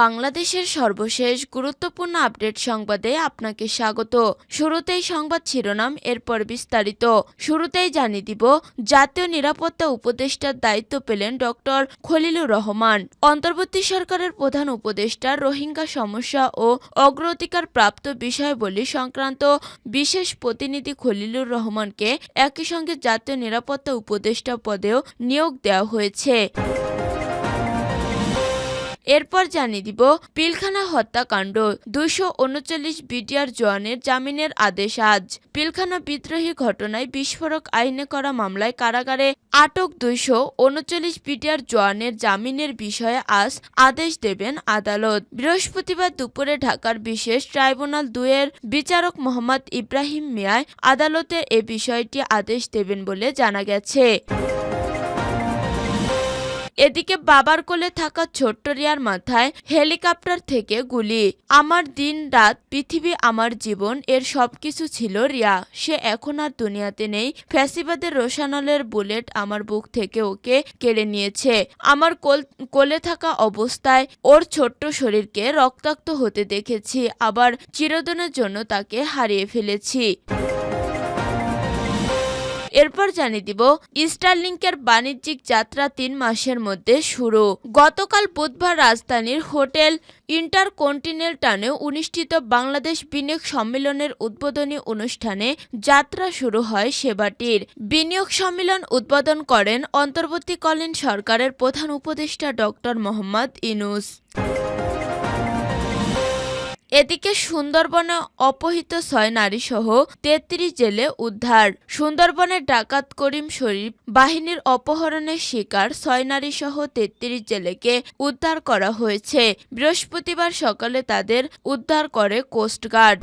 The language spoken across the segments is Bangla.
বাংলাদেশের সর্বশেষ গুরুত্বপূর্ণ আপডেট সংবাদে আপনাকে স্বাগত। শুরুতেই সংবাদ শিরোনাম, এরপর বিস্তারিত। শুরুতেই জানিয়ে দিব, জাতীয় নিরাপত্তা উপদেষ্টার দায়িত্ব পেলেন ডক্টর খলিলুর রহমান। অন্তর্বর্তী সরকারের প্রধান উপদেষ্টা রোহিঙ্গা সমস্যা ও অগ্রাধিকার প্রাপ্ত বিষয়াবলী সংক্রান্ত বিশেষ প্রতিনিধি খলিলুর রহমানকে একই সঙ্গে জাতীয় নিরাপত্তা উপদেষ্টা পদেও নিয়োগ দেওয়া হয়েছে। এরপর জানিয়ে দিব, পিলখানা হত্যাকাণ্ড দুশো উনচল্লিশ বিডিআর জওয়ানের জামিনের আদেশ আজ। পিলখানা বিদ্রোহী ঘটনায় বিস্ফোরক আইনে করা মামলায় কারাগারে আটক দুইশো উনচল্লিশ বিডিআর জওয়ানের জামিনের বিষয়ে আজ আদেশ দেবেন আদালত। বৃহস্পতিবার দুপুরে ঢাকার বিশেষ ট্রাইব্যুনাল দুয়ের বিচারক মোহাম্মদ ইব্রাহিম মিয়ায় আদালতে এ বিষয়টি আদেশ দেবেন বলে জানা গেছে। এদিকে বাবার কোলে থাকা ছোট্ট রিয়ার মাথায় হেলিকপ্টার থেকে গুলি। আমার দিন রাত, পৃথিবী আমার জীবন, এর সবকিছু ছিল রিয়া। সে এখন আর দুনিয়াতে নেই। ফ্যাসিবাদের রোশানলের বুলেট আমার বুক থেকে ওকে কেড়ে নিয়েছে। আমার কোল, কোলে থাকা অবস্থায় ওর ছোট্ট শরীরকে রক্তাক্ত হতে দেখেছি। আবার চিরদিনের জন্য তাকে হারিয়ে ফেলেছি। এরপর জানিয়ে দিব স্টারলিংকের বাণিজ্যিক যাত্রা তিন মাসের মধ্যে শুরু। গতকাল বুধবার রাজধানীর হোটেল ইন্টারকন্টিনেন্টালে অনুষ্ঠিত বাংলাদেশ বিনিয়োগ সম্মেলনের উদ্বোধনী অনুষ্ঠানে যাত্রা শুরু হয় সেবাটির। বিনিয়োগ সম্মেলন উদ্বোধন করেন অন্তর্বর্তীকালীন সরকারের প্রধান উপদেষ্টা ডক্টর মোহাম্মদ ইনুস এদিকে সুন্দরবনে অপহৃত ছয় নারী সহ তেত্রিশ জেলে উদ্ধার। সুন্দরবনে ডাকাত করিম শরীফ বাহিনীর অপহরণের শিকার ছয় নারী সহ তেত্রিশ জেলেকে উদ্ধার করা হয়েছে। বৃহস্পতিবার সকালে তাদের উদ্ধার করে কোস্টগার্ড।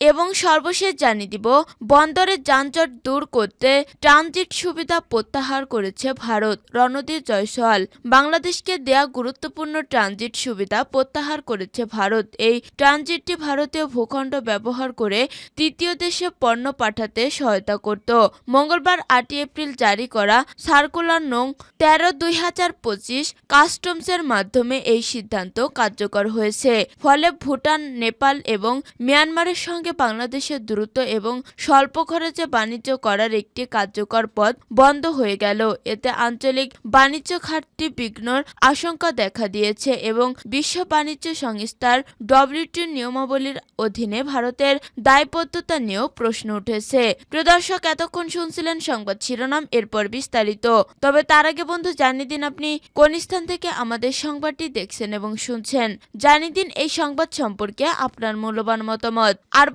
এবং সর্বশেষ জানিয়ে দিব বন্দরের যানজট দূর করতে ট্রানজিট সুবিধা প্রত্যাহার করেছে ভারত। রণদীপ জয়সওয়াল, বাংলাদেশকে দেয়া গুরুত্বপূর্ণ ট্রানজিট সুবিধা প্রত্যাহার করেছে ভারত। এই ট্রানজিটটি ভারতীয় ভূখণ্ড ব্যবহার করে তৃতীয় দেশে পণ্য পাঠাতে সহায়তা করত। মঙ্গলবার আটই এপ্রিল জারি করা সার্কুলার নং তেরো দুই হাজার পঁচিশ কাস্টমসের মাধ্যমে এই সিদ্ধান্ত কার্যকর হয়েছে। ফলে ভুটান, নেপাল এবং মিয়ানমারের সঙ্গে বাংলাদেশের দ্রুত এবং স্বল্প খরচে বাণিজ্য করার একটি কার্যকর পথ বন্ধ হয়ে গেল। এতে আঞ্চলিক বাণিজ্য ঘাটতি বিঘ্নর আশঙ্কা দেখা দিয়েছে এবং বিশ্ব বাণিজ্য সংস্থার ডব্লিউটি নিয়মাবলীর অধীনে ভারতের দায়বদ্ধতা নিয়েও প্রশ্ন উঠেছে। প্রদর্শক এতক্ষণ শুনছিলেন সংবাদ শিরোনাম, এরপর বিস্তারিত। তবে তার আগে বন্ধু জানিয়ে দিন আপনি কোন স্থান থেকে আমাদের সংবাদটি দেখছেন এবং শুনছেন। জানিয়ে দিন এই সংবাদ সম্পর্কে আপনার মূল্যবান মতামত। আর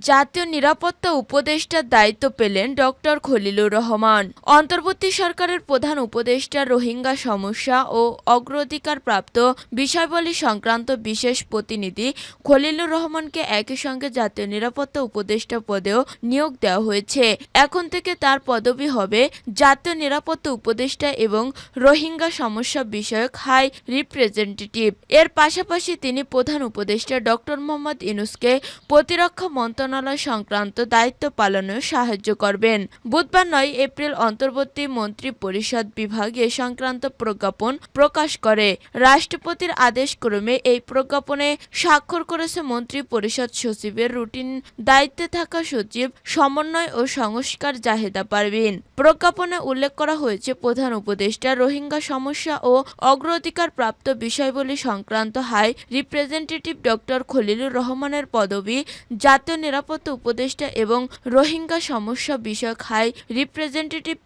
জাতীয় নিরাপত্তা উপদেষ্টার দায়িত্ব পেলেন ডক্টর খলিলুর রহমান। অন্তর্বর্তী সরকারের প্রধান উপদেষ্টা রোহিঙ্গা সমস্যা ও অগ্রাধিকার প্রাপ্ত বিষয়বলী সংক্রান্ত বিশেষ প্রতিনিধি খলিলুর রহমানকে একই সঙ্গে জাতীয় নিরাপত্তা উপদেষ্টা পদেও নিয়োগ দেওয়া হয়েছে। এখন থেকে তার পদবি হবে জাতীয় নিরাপত্তা উপদেষ্টা এবং রোহিঙ্গা সমস্যা বিষয়ক হাই রিপ্রেজেন্টেটিভ। এর পাশাপাশি তিনি প্রধান উপদেষ্টা ডক্টর মোহাম্মদ ইনুসকে প্রতিরক্ষা মন্ত্রণালয় সংক্রান্ত দায়িত্ব পালনেও সাহায্য করবেন। বুধবার নয় এপ্রিল অন্তর্বর্তী মন্ত্রী পরিষদ বিভাগ এ সংক্রান্ত প্রজ্ঞাপন প্রকাশ করে। রাষ্ট্রপতির আদেশ ক্রমে এই প্রজ্ঞাপনে স্বাক্ষর করেছে মন্ত্রী পরিষদ সচিবের রুটিন, দায়িত্বে থাকা সচিব, সমন্বয় ও সংস্কার জাহেদা পারভিন। প্রজ্ঞাপনে উল্লেখ করা হয়েছে, প্রধান উপদেষ্টা রোহিঙ্গা সমস্যা ও অগ্রাধিকার প্রাপ্ত বিষয়বলী সংক্রান্ত হাই রিপ্রেজেন্টেটিভ ডক্টর খলিলুর রহমানের পদবি, জাতীয় নিরাপত্তা উপদেষ্টা এবং রোহিঙ্গা সমস্যা বিষয়ক হাই রিপ্রেজেন্টেটিভ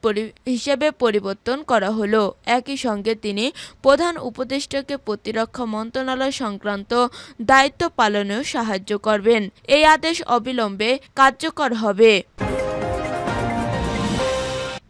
হিসেবে পরিবর্তন করা হলো। একই সঙ্গে তিনি প্রধান উপদেষ্টাকে প্রতিরক্ষা মন্ত্রণালয় সংক্রান্ত দায়িত্ব পালনেও সাহায্য করবেন। এই আদেশ অবিলম্বে কার্যকর হবে।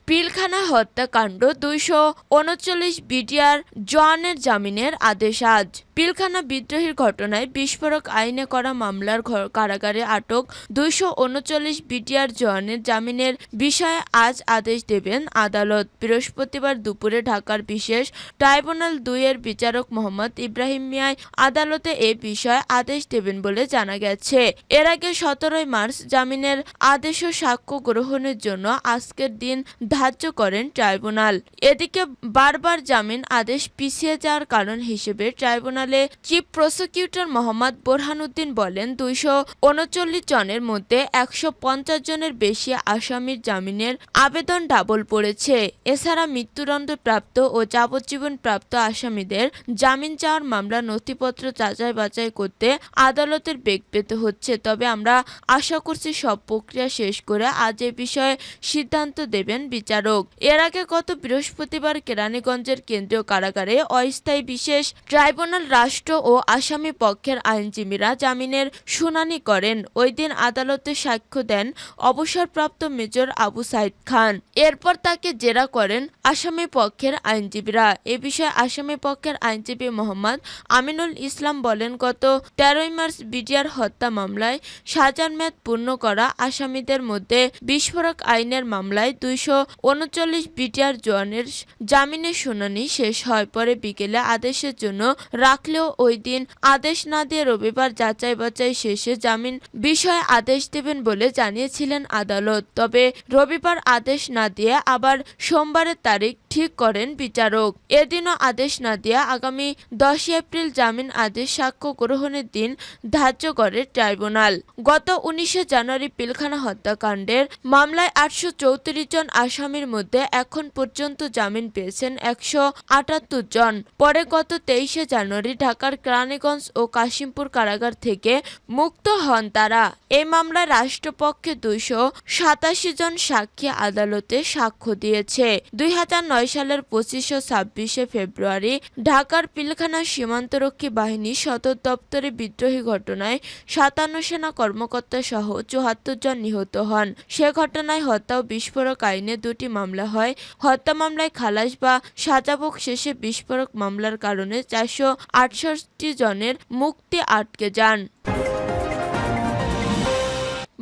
পিলখানা হত্যাকাণ্ড দুইশো উনচল্লিশ বিডিআর জওয়ানের জামিনের আদেশ আজ। পিলখানা বিদ্রোহীর ঘটনায় বিস্ফোরক আইনে করা মামলার কারাগারে আটক দুইশো উনচল্লিশ বিটিআর জওয়ানের জামিনের বিষয়ে আজ আদেশ দেবেন আদালত। বৃহস্পতিবার দুপুরে ঢাকার বিশেষ ট্রাইব্যুনাল দুইয়ের বিচারক মোহাম্মদ ইব্রাহিম মিয়ায় আদালতে এ বিষয়ে আদেশ দেবেন বলে জানা গেছে। এর আগে সতেরোই মার্চ জামিনের আদেশ ও সাক্ষ্য গ্রহণের জন্য আজকের দিন ধার্য করেন ট্রাইব্যুনাল। এদিকে বারবার জামিন আদেশ পিছিয়ে যাওয়ার কারণ হিসেবে ট্রাইব্যুনালে চিফ প্রসিকিউটর মোহাম্মদ বোরহানুদ্দিন বলেন, দুইশো উনচল্লিশ জনের মধ্যে একশো পঞ্চাশ জনের বেশি আসামির জামিনের আবেদন ডাবল পড়েছে। এছাড়া মৃত্যুদণ্ড প্রাপ্ত ও যাবজ্জীবন প্রাপ্ত আসামিদের জামিন চাওয়ার মামলা নথিপত্র যাচাই বাছাই করতে আদালতের বেগ পেতে হচ্ছে। তবে আমরা আশা করছি সব প্রক্রিয়া শেষ করে আজ এ বিষয়ে সিদ্ধান্ত দেবেন বিচারক। এর আগে গত বৃহস্পতিবার কেরানীগঞ্জের কেন্দ্রীয় কারাগারে অস্থায়ী বিশেষ ট্রাইব্যুনাল রাষ্ট্র ও আসামি পক্ষের আইনজীবীরা জামিনের শুনানি করেন। ওই দিন আদালতে সাক্ষ্য দেন অবসরপ্রাপ্ত মেজর আবু সাইদ খান। এরপর তাকে জেরা করেন আসামি পক্ষের আইনজীবীরা। এ বিষয়ে আসামি পক্ষের আইনজীবী মোহাম্মদ আমিনুল ইসলাম বলেন, গত তেরোই মার্চ বিডিআর হত্যা মামলায় সাজার মেয়াদ পূর্ণ করা আসামিদের মধ্যে বিস্ফোরক আইনের মামলায় দুইশো উনচল্লিশ বিটিআর জোয়ানের জামিনের শুনানি শেষ হয়। পরে বিকেলে আদেশের জন্য রাখলেও ওই দিন আদেশ না দিয়ে রবিবার যাচাই বাছাই শেষে জামিন বিষয়ে আদেশ দেবেন বলে জানিয়েছিলেন আদালত। তবে রবিবার আদেশ না দিয়ে আবার সোমবারের তারিখ ঠিক করেন বিচারক। এদিনও আদেশ না দিয়ে আগামী দশই এপ্রিল জামিন আদেশ সাক্ষ্য গ্রহণের দিন ধার্য করে ট্রাইব্যুনাল। গত উনিশে জানুয়ারি পিলখানা হত্যাকাণ্ডের মামলায় আটশো চৌত্রিশ জন আসামির মধ্যে এখন পর্যন্ত জামিন পেয়েছেন একশো আটাত্তর জন। পরে গত তেইশে জানুয়ারি ঢাকার কেরানীগঞ্জ ও কাশিমপুর কারাগার থেকে মুক্ত হন তারা। এই মামলায় রাষ্ট্রপক্ষে দুইশো সাতাশি জন সাক্ষী আদালতে সাক্ষ্য দিয়েছে। দুই সালের পঁচিশে ছাব্বিশে ফেব্রুয়ারি ঢাকার পিলখানা সীমান্তরক্ষী বাহিনী সদর দপ্তরে বিদ্রোহী ঘটনায় সাতান্ন সেনা কর্মকর্তা সহ চুয়াত্তর জন নিহত হন। সে ঘটনায় হত্যা ও বিস্ফোরক আইনে দুটি মামলা হয়। হত্যা মামলায় খালাস বা সাজাভোগ শেষে বিস্ফোরক মামলার কারণে চারশো আটষট্টি জনের মুক্তি আটকে যান।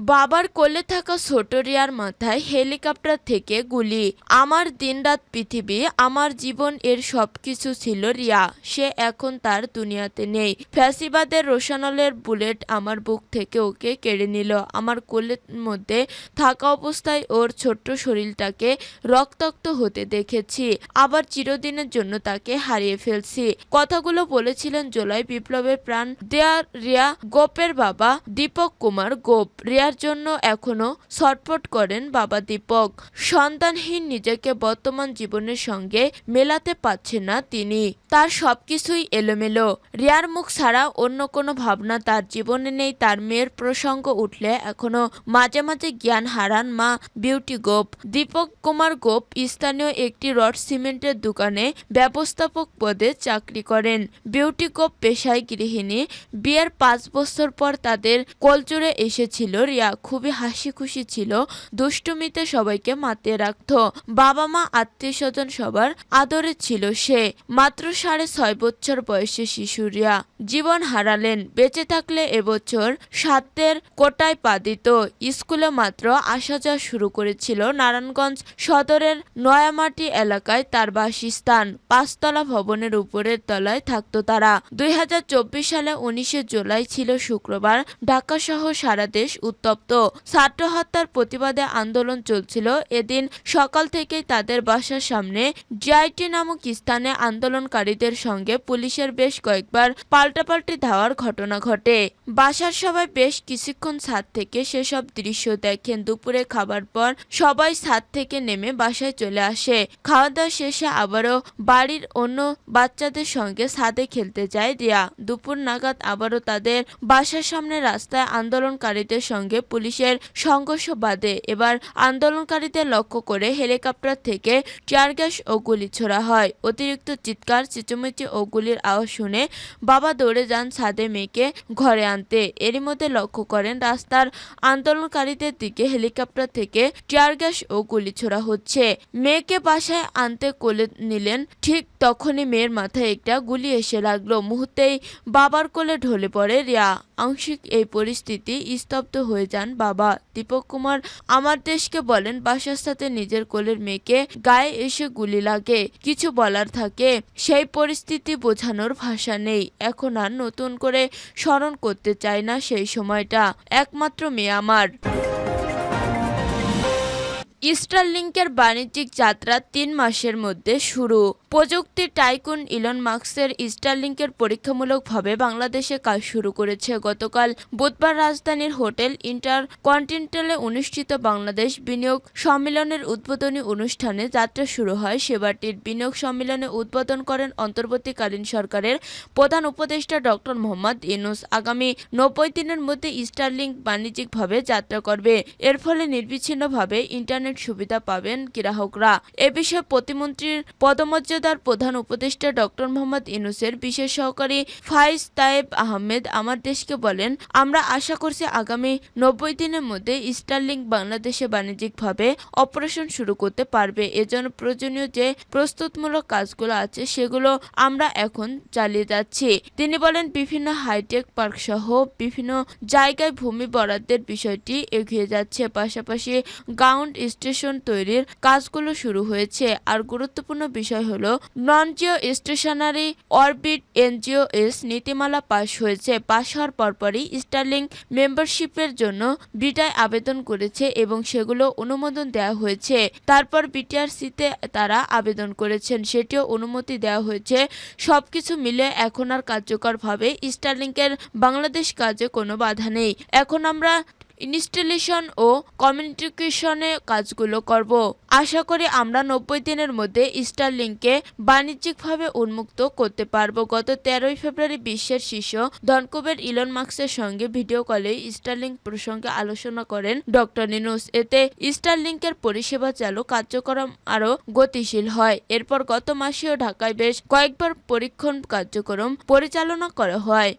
বাবার কোলে থাকা ছোট রিয়ার মাথায় হেলিকপ্টার থেকে গুলি। আমার দিনরাত পৃথিবী, আমার জীবন এর সবকিছু ছিল রিয়া। সে এখন তার দুনিয়াতে নেই। ফ্যাসিবাদের রোশানলের বুলেট আমার বুক থেকে ওকে কেড়ে নিল। আমার কোলের মধ্যে থাকা অবস্থায় ওর ছোট্ট শরীরটাকে রক্তাক্ত হতে দেখেছি। আবার চিরদিনের জন্য তাকে হারিয়ে ফেলছি। কথাগুলো বলেছিলেন জোলাই বিপ্লবের প্রাণ। দেয়ার রিয়া, গোপের বাবা দীপক কুমার গোপ। রিয়ার জন্য এখনও ছটফট করেন বাবা দীপক। সন্তানহীন নিজেকে বর্তমান জীবনের সঙ্গে মেলাতে পারছেন না তিনি। তার সবকিছুই এলোমেলো। রিয়ার মুখ ছাড়া অন্য কোনো ভাবনা তার জীবনে নেই। তার মেয়ের প্রসঙ্গ উঠলে এখনও মাঝে মাঝে জ্ঞান হারান মা বিউটি গোপ। দীপক কুমার গোপ স্থানীয় একটি রড সিমেন্টের দোকানে ব্যবস্থাপক পদে চাকরি করেন। বিউটি গোপ পেশায় গৃহিণী। বিয়ের পাঁচ বছর পর তাদের কলচুরে এসেছিল রিয়া। খুবই হাসি খুশি ছিল। দুষ্টুমিতে সবাইকে মাতিয়ে রাখত। বাবা মা আত্মীয় স্বজন সবার আদরে ছিল সে। মাত্র সাড়ে ছয় বছর বয়সে শিশু রিয়া জীবন হারালেন। বেঁচে থাকলে এবছর সাতের কোটায় পা দিত। স্কুলে মাত্র আসা যাওয়া শুরু করেছিল নারায়ণগঞ্জ সদরের নয়ামাটি এলাকায় তার বাসস্থান। পাঁচতলা ভবনের উপরের তলায় থাকতো তারা। দুই হাজার চব্বিশ সালে উনিশে জুলাই ছিল শুক্রবার। ঢাকা সহ সারা দেশ উত্তপ্ত। ছাত্র হত্যার প্রতিবাদে আন্দোলন চলছিল। এদিন সকাল থেকেই তাদের বাসার সামনে জিআইটি নামক স্থানে আন্দোলনকারীদের সঙ্গে পুলিশের বেশ কয়েকবার পাল্টাপাল্টি ধাওয়ার ঘটনা ঘটে। বাসার সবাই বেশ কিছুক্ষণ ছাদ থেকে সেসব দৃশ্য দেখেন। দুপুরে খাবার পর সবাই ছাদ থেকে নেমে বাসায় চলে আসে। খাওয়া দাওয়া শেষে আবারও বাড়ির অন্য বাচ্চাদের সঙ্গে ছাদে খেলতে যায় রিয়া। দুপুর নাগাদ আবারও তাদের বাসার সামনে রাস্তায় আন্দোলনকারীদের সঙ্গে সঙ্গে পুলিশের সংঘর্ষ বাদে এবার আন্দোলনকারীদের লক্ষ্য করে হেলিকপ্টার থেকে টিয়ার গ্যাস ও গুলি ছোড়া হয়। অতিরিক্ত চিৎকার, চেঁচোমেচি ও গুলির আওয়াজ শুনে বাবা দৌড়ে যান ছাদে মেয়েকে ঘরে আনতে। এরই মধ্যে লক্ষ্য করেন রাস্তার আন্দোলনকারীদের দিকে হেলিকপ্টার থেকে টিয়ার গ্যাস ও গুলি ছোড়া হচ্ছে। মেয়েকে বাসায় আনতে কোলে নিলেন, ঠিক তখনই মেয়ের মাথায় একটা গুলি এসে লাগল। মুহূর্তেই বাবার কোলে ঢলে পড়ে রিয়া। আংশিক এই পরিস্থিতি স্তব্ধ হয়ে যান, বাবা দীপক কুমার আমার দেশকে বলেন বাসার সাথে নিজের কোলের মেয়েকে গায়ে এসে গুলি লাগে, কিছু বলার থাকে। সেই পরিস্থিতি বোঝানোর ভাষা নেই। এখন আর নতুন করে স্মরণ করতে চাই না সেই সময়টা। একমাত্র মেয়ে আমার। স্টারলিংকের বাণিজ্যিক যাত্রা তিন মাসের মধ্যে শুরু। প্রযুক্তি টাইকুন ইলন মার্কসের স্টারলিংকের পরীক্ষামূলকভাবে বাংলাদেশে কাজ শুরু করেছে। গতকাল বুধবার রাজধানীর হোটেল ইন্টার কন্টিনেন্টালে অনুষ্ঠিত বাংলাদেশ বিনিয়োগ সম্মেলনের উদ্বোধনী অনুষ্ঠানে যাত্রা শুরু হয়। সেবাটির বিনিয়োগ সম্মেলনে উদ্বোধন করেন অন্তর্বর্তীকালীন সরকারের প্রধান উপদেষ্টা ডক্টর মোহাম্মদ ইনুস আগামী নব্বই দিনের মধ্যে স্টারলিংক বাণিজ্যিকভাবে যাত্রা করবে। এর ফলে নির্বিচ্ছিন্নভাবে ইন্টারনেট সুবিধা পাবেন গ্রাহকরা। এ বিষয়ে প্রতিমন্ত্রীর পদমর্যাদার প্রধান উপদেষ্টা ডক্টর মোহাম্মদ ইউনুসের বিশেষ সহকারী ফাইজ তায়েব আহমেদ আমার দেশকে বলেন, আমরা আশা করছি আগামী নব্বই দিনের মধ্যে স্টারলিংক বাংলাদেশে বাণিজ্যিকভাবে অপারেশন শুরু করতে পারবে। এজন্য প্রয়োজনীয় যে প্রস্তুতমূলক কাজগুলো আছে, সেগুলো আমরা এখন চালিয়ে যাচ্ছি। তিনি বলেন, বিভিন্ন হাইটেক পার্ক সহ বিভিন্ন জায়গায় ভূমি বরাদ্দের বিষয়টি এগিয়ে যাচ্ছে। পাশাপাশি গ্রাউন্ড স্টেশন তৈরির কাজগুলো শুরু হয়েছে। আর গুরুত্বপূর্ণ বিষয় হলো non geostationary orbit NGO S নীতিমালা পাশ হয়েছে। পাশ হওয়ার পরপরই স্টারলিং মেম্বারশিপের জন্য বিটায় আবেদন করেছে এবং সেগুলো অনুমোদন দেওয়া হয়েছে। তারপর বিটিআরসিতে তারা আবেদন করেছেন। সেটিও অনুমতি দেওয়া হয়েছে। সব কিছু মিলে এখন আর কার্যকরভাবে স্টারলিংকের বাংলাদেশ কাজে কোনো বাধা নেই। এখন আমরা ইনস্টলেশন ও কমিউনিকেশনে কাজগুলো করব। আশা করি আমরা নব্বই দিনের মধ্যে স্টারলিংকে বাণিজ্যিকভাবে উন্মুক্ত করতে পারব। গত তেরোই ফেব্রুয়ারি বিশ্বের শীর্ষ ধনকুবের ইলন মার্কসের সঙ্গে ভিডিও কলে স্টারলিংক প্রসঙ্গে আলোচনা করেন ডক্টর নিনুস। এতে স্টারলিংকের পরিষেবা চালু কার্যক্রম আরও গতিশীল হয়। এরপর গত মাসেও ঢাকায় বেশ কয়েকবার পরীক্ষণ কার্যক্রম পরিচালনা করা হয়।